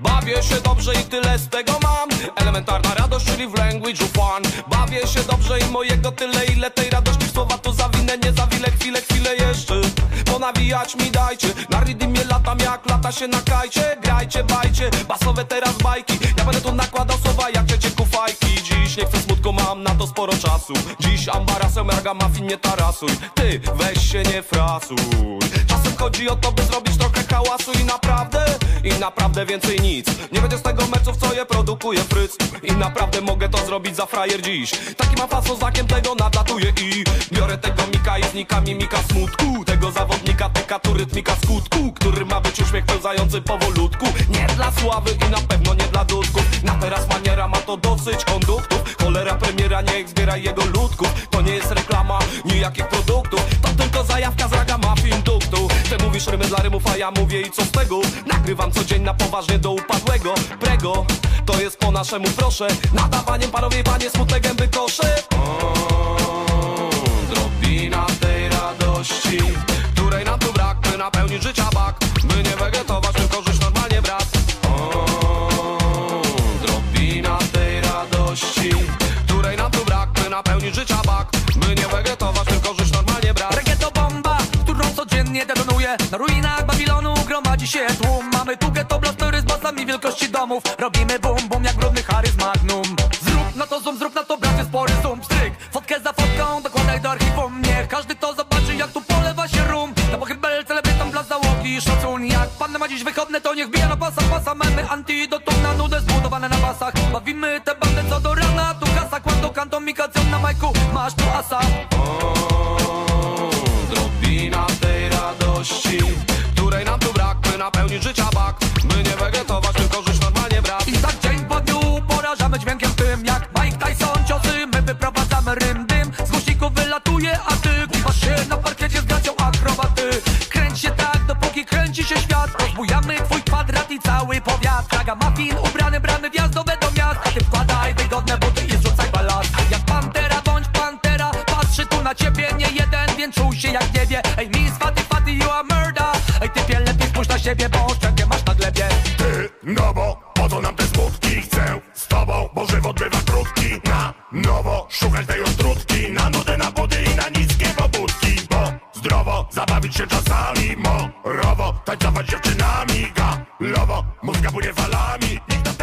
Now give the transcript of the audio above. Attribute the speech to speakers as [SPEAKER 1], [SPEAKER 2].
[SPEAKER 1] Bawię się dobrze i tyle z tego mam. Elementarna radość, czyli w language fun. Bawię się dobrze i mojego tyle ile tej radości w słowa to Mi dajcie. Na rydymie latam jak lata się na kajcie. Grajcie, bajcie, basowe teraz bajki. Ja będę tu nakładał słowa jak ciecie kufajki Dziś nie chcę smutku, mam na to sporo czasu. Dziś ambarasem raga muffin nie tarasuj. Ty weź się nie frasuj. Czasem chodzi o to by zrobić trochę hałasu I naprawdę, i naprawdę więcej nic. Nie będzie z tego meczów co je produkuje fryc. I naprawdę mogę to zrobić za frajer dziś. Taki mam fason znakiem tego nadlatuję i Biorę tego mika i znika mimika smutku. Tego zawodnika tu rytmika skutku Który ma być uśmiech pełzający powolutku. Nie dla sławy i na pewno nie dla dudków. Na teraz maniera ma to dosyć konduktów. Cholera premiera niech zbiera jego ludków. To nie jest reklama nijakich produktów. To tylko zajawka z raga muffin duktu Ty mówisz rymy dla rymów, a ja mówię i co z tego? Nagrywam co dzień na poważnie do upadłego. Prego, to jest po naszemu proszę. Nadawaniem panowie i panie smutne gęby kosze napełnić życia bak. By nie wegetować, tylko żyć normalnie brat.
[SPEAKER 2] Reggae bomba, którą codziennie detonuje. Na ruinach Babilonu gromadzi się tłum. Mamy tu ghetto blastery z basami wielkości domów. Robimy bum bum jak brudny Harry z Magnum Zrób na to zoom, zrób na to bracie spory zoom. Stryk, fotkę za fotką, dokładaj do archiwum. Niech każdy to zobaczy jak tu polewa się rum. Na pochybel celebrytom dla załogi szacun. Jak panna ma dziś wychodne to niech bije na pasach. Pasa mamy antidotum na nudę zbudowane na basach. Bawimy te Masz tu asa
[SPEAKER 1] Drobina tej radości Której nam tu brak, by napełnić życia bak By nie wegetować, tylko żyć normalnie brat
[SPEAKER 2] I tak dzień po dniu porażamy dźwiękiem tym Jak Mike Tyson ciosy, my wyprowadzamy rym dym. Z głośników wylatuje, a ty kiwasz się na parkiecie z gacią akrobaty. Kręć się tak, dopóki kręci się świat. Rozbujamy twój kwadrat i cały powiat. Kraga muffin, siebie Ej, mi fatty, fatty, you are murder. Ej, typie, lepiej spójrz na siebie, bo wszędzie masz na glebie. Ty, no bo po co nam te smutki? Chcę z tobą, bo żywot bywa krótki. Na nowo szukać tej ostrutki. Na nudę, na budy i na niskie pobudki. Bo
[SPEAKER 3] zdrowo zabawić się czasami. Morowo tańcować dziewczynami. Galowo, mózga bunie falami. Nikt